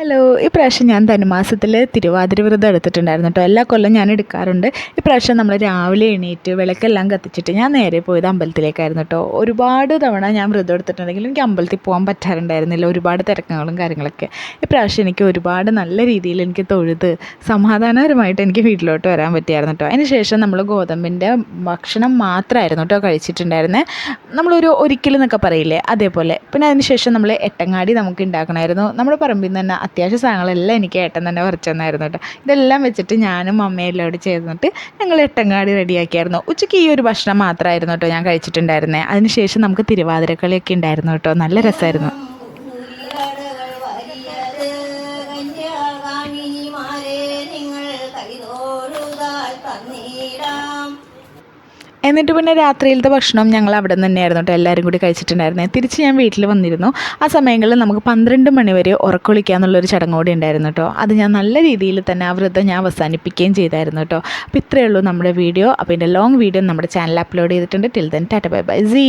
Hello ഇപ്രാവശ്യം ഞാൻ ധനുമാസത്തിൽ തിരുവാതിര വ്രതം എടുത്തിട്ടുണ്ടായിരുന്നു കേട്ടോ എല്ലാ കൊല്ലം ഞാൻ എടുക്കാറുണ്ട്. ഇപ്രാവശ്യം നമ്മൾ രാവിലെ എണീറ്റ് വിളക്കെല്ലാം കത്തിച്ചിട്ട് ഞാൻ നേരെ പോയത് അമ്പലത്തിലേക്കായിരുന്നു കേട്ടോ ഒരുപാട് തവണ ഞാൻ വ്രതം എടുത്തിട്ടുണ്ടെങ്കിലും എനിക്ക് അമ്പലത്തിൽ പോകാൻ പറ്റാറുണ്ടായിരുന്നില്ല. ഒരുപാട് തിരക്കുകളും കാര്യങ്ങളൊക്കെ. ഇപ്രാവശ്യം എനിക്ക് ഒരുപാട് നല്ല രീതിയിൽ എനിക്ക് തൊഴുത് സമാധാനപരമായിട്ട് എനിക്ക് വീട്ടിലോട്ട് വരാൻ പറ്റിയായിരുന്നു കേട്ടോ അതിനുശേഷം നമ്മൾ ഗോതമ്പിന്റെ ഭക്ഷണം മാത്രമായിരുന്നു കേട്ടോ കഴിച്ചിട്ടുണ്ടായിരുന്നത് നമ്മളൊരു ഒരിക്കലും എന്നൊക്കെ പറയില്ലേ? അതേപോലെ. പിന്നെ അതിനുശേഷം നമ്മൾ എട്ടങ്ങാടി നമുക്ക് ഉണ്ടാക്കണമായിരുന്നു. നമ്മുടെ പറമ്പിൽ നിന്ന് തന്നെ അത്യാവശ്യ സാധനങ്ങളെല്ലാം എനിക്ക് ഏട്ടൻ തന്നെ പറിച്ചു തന്നായിരുന്നു കേട്ടോ. ഇതെല്ലാം വെച്ചിട്ട് ഞാനും അമ്മയെല്ലാം കൂടി ചേർന്നിട്ട് ഞങ്ങൾ എട്ടങ്ങാടി റെഡിയാക്കിയായിരുന്നു. ഉച്ചയ്ക്ക് ഈ ഒരു ഭക്ഷണം മാത്രമായിരുന്നു കേട്ടോ ഞാൻ കഴിച്ചിട്ടുണ്ടായിരുന്നത് അതിനുശേഷം നമുക്ക് തിരുവാതിരക്കളിയൊക്കെ ഉണ്ടായിരുന്നു കേട്ടോ. നല്ല രസമായിരുന്നു. എന്നിട്ട് പിന്നെ രാത്രിയിലത്തെ ഭക്ഷണം ഞങ്ങൾ അവിടെ നിന്ന് തന്നെയായിരുന്നു കേട്ടോ. എല്ലാവരും കൂടി കഴിച്ചിട്ടുണ്ടായിരുന്നേ. തിരിച്ച് ഞാൻ വീട്ടിൽ വന്നിരുന്നു. ആ സമയങ്ങളിൽ നമുക്ക് പന്ത്രണ്ട് മണി വരെ ഉറക്കൊളിക്കുക എന്നുള്ളൊരു ചടങ്ങ് കൂടി ഉണ്ടായിരുന്നു കേട്ടോ. അത് ഞാൻ നല്ല രീതിയിൽ തന്നെ ആ വ്രതം ഞാൻ അവസാനിപ്പിക്കുകയും ചെയ്തായിരുന്നു കേട്ടോ. അപ്പോൾ ഇത്രയേ ഉള്ളൂ നമ്മുടെ വീഡിയോ. അപ്പോൾ ഇതിന്റെ ലോങ് വീഡിയോ നമ്മുടെ ചാനൽ അപ്ലോഡ് ചെയ്തിട്ടുണ്ട്. Till then tata bye bye see